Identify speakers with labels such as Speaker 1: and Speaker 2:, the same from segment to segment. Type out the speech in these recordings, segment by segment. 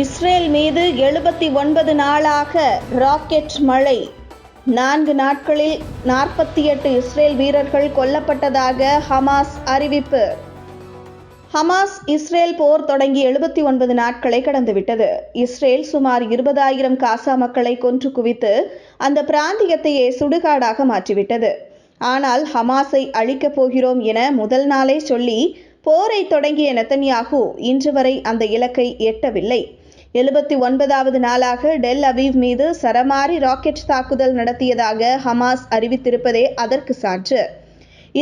Speaker 1: Israel மீது எழுபத்தி ஒன்பது நாளாக ராக்கெட் மழை. நான்கு நாட்களில் நாற்பத்தி எட்டு இஸ்ரேல் வீரர்கள் கொல்லப்பட்டதாக ஹமாஸ் அறிவிப்பு. ஹமாஸ் இஸ்ரேல் போர் தொடங்கி எழுபத்தி ஒன்பது நாட்களை கடந்துவிட்டது. இஸ்ரேல் சுமார் இருபதாயிரம் காசா மக்களை கொன்று குவித்து அந்த பிராந்தியத்தையே சுடுகாடாக மாற்றிவிட்டது. ஆனால் ஹமாஸை அழிக்கப் போகிறோம் என முதல் நாளே சொல்லி போரை தொடங்கிய நெத்தன்யாகு இன்று வரை அந்த இலக்கை எட்டவில்லை. எழுபத்தி ஒன்பதாவது நாளாக டெல் அவீவ் மீது சரமாரி ராக்கெட் தாக்குதல் நடத்தியதாக ஹமாஸ் அறிவித்திருப்பதே அதற்கு சான்று.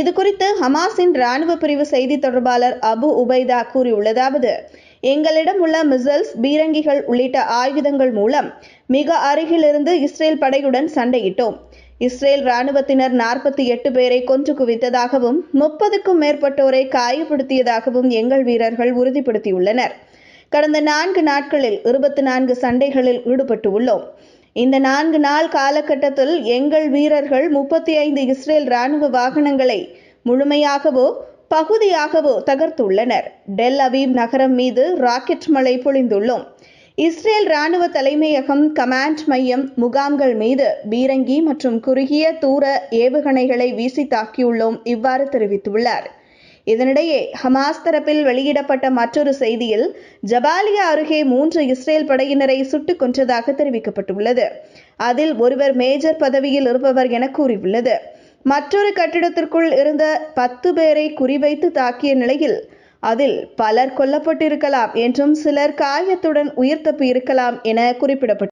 Speaker 1: இது குறித்து ஹமாஸின் ராணுவ பிரிவு செய்தி தொடர்பாளர் அபு உபைதா கூறியுள்ளதாவது எங்களிடம் உள்ள மிசல்ஸ் பீரங்கிகள் உள்ளிட்ட ஆயுதங்கள் மூலம் மிக அருகிலிருந்து இஸ்ரேல் படையுடன் சண்டையிட்டோம். இஸ்ரேல் ராணுவத்தினர் நாற்பத்தி எட்டு பேரை கொன்று குவித்ததாகவும் முப்பதுக்கும் மேற்பட்டோரை காயப்படுத்தியதாகவும் எங்கள் வீரர்கள் உறுதிப்படுத்தியுள்ளனர். கடந்த நான்கு நாட்களில் இருபத்தி நான்கு சண்டைகளில் ஈடுபட்டு உள்ளோம் இந்த நான்கு நாள் காலகட்டத்தில் எங்கள் வீரர்கள் முப்பத்தி ஐந்து இஸ்ரேல் ராணுவ வாகனங்களை முழுமையாகவோ பகுதியாகவோ தகர்த்துள்ளனர். டெல் அவீவ் நகரம் மீது ராக்கெட் மழை பொழிந்துள்ளோம். இஸ்ரேல் ராணுவ தலைமையகம் கமாண்ட் மையம் முகாம்கள் மீது பீரங்கி மற்றும் குறுகிய தூர ஏவுகணைகளை வீசி தாக்கியுள்ளோம் இவ்வாறு தெரிவித்துள்ளார். இதனிடையே ஹமாஸ் தரப்பில் வெளியிடப்பட்ட மற்றொரு செய்தியில் ஜபாலியா அருகே மூன்று இஸ்ரேல் படையினரை சுட்டுக் கொன்றதாக தெரிவிக்கப்பட்டுள்ளது. அதில் ஒருவர் மேஜர் பதவியில் இருப்பவர் என கூறியுள்ளது. மற்றொரு கட்டிடத்திற்குள் இருந்த பத்து பேரை குறிவைத்து தாக்கிய நிலையில் அதில் பலர் கொல்லப்பட்டிருக்கலாம் என்றும் சிலர் காயத்துடன் உயிர் தப்பி இருக்கலாம் என குறிப்பிடப்பட்டுள்ளது.